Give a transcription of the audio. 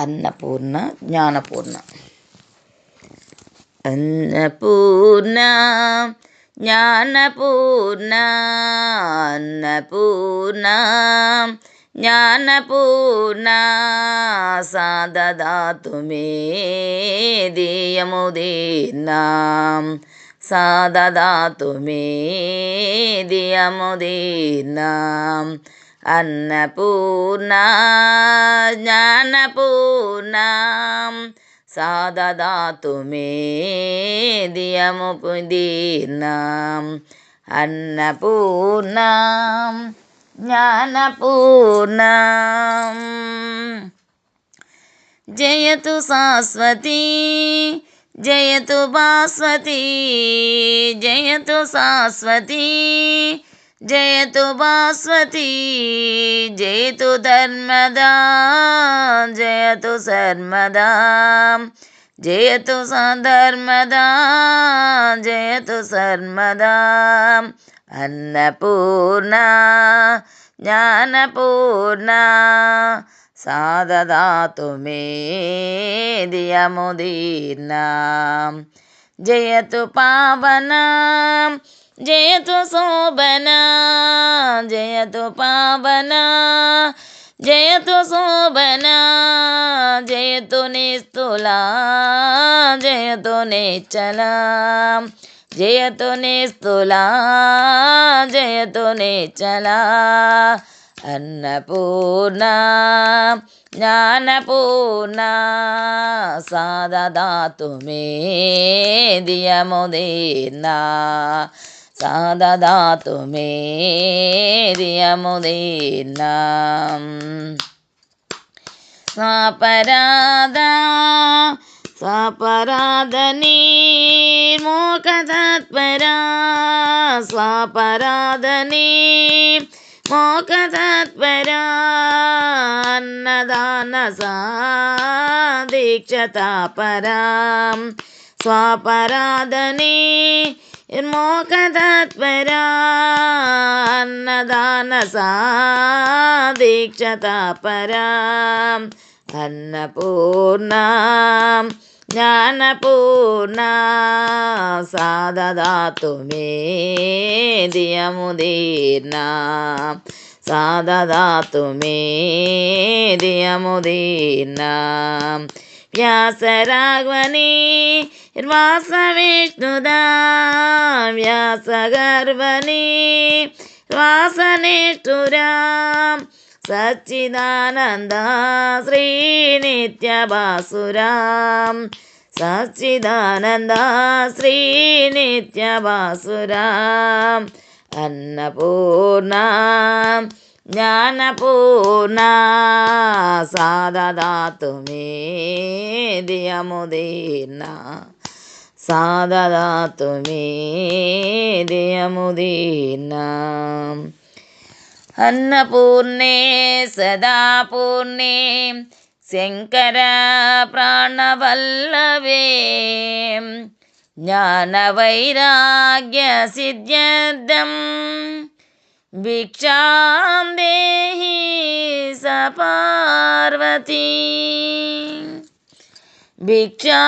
అన్నపూర్ణ జ్ఞానపూర్ణ అన్నపూర్ణ జ్ఞానపూర్ణ అన్నపూర్ణ జ్ఞానపూర్ణ సాదదాతు మే దియముదీర్నా సాదదాతు మే దియముదీర్నా అన్నపూర్ణ జ్ఞానపూర్ణ సాదదాతు మే దియము దీర్ణ అన్నపూర్ణ జ్ఞానపూర్ణ జయతు శాశ్వతి జయతు భాస్వతి జయతు శాశ్వతి జయతు భాస్వతి జయతు ధర్మదా జయతు సర్మదా జయతు సధర్మదా జయతు సర్మదా. అన్నపూర్ణ జ్ఞానపూర్ణ సాదదాతు మే దియముదీర్ణ జయతు పావనా జయతు శోభనా జయతు పావన జయతు శోభనా జయతు నిస్తులా జయతు నిచ్చలా జయతు నిస్తులా జయతు నిచ్చలా అన్నపూర్ణ జ్ఞానపూర్ణ సాదదాతు మే దియముదీర్ణ. సాదదాతు మే దియముదీర్ణ స్వపరాధ స్వపరాధ నిర్మోకతత్పరా స్వపరాధని మోకతత్పరా అన్నదాన సాదీక్షతాపరా స్వపరాధని మోకతత్పరా అన్నదాన సాదీక్షతాపరా అన్నపూర్ణ జ్ఞానపూర్ణ సాదదాతు మే దియముదీర్ణ సాదదాతు మే దియముదీర్ణ వ్యాసరాఘవని ർവാസവിഷ്ണുരാം വ്യാസഗർവണി ശ്വാസനിഷ്ഠുരാം സച്ചിദാനന്ദ ശ്രീനിത്യവാസുരാം സച്ചിദാനന്ദ ശ്രീനിത്യവാസുരാം അന്നപൂർണ ജ്ഞാനപൂർണ സാദാ തുമേ ദിയമുദീർണ సాదదాతు మే దియముదీర్ణ సాదదాతు మే దియముదీర్ణ శంకర ప్రాణవల్లవే జ్ఞానవైరాగ్య సిద్ధ్యర్థం భిక్షాం దేహి సపార్వతీ భిక్షా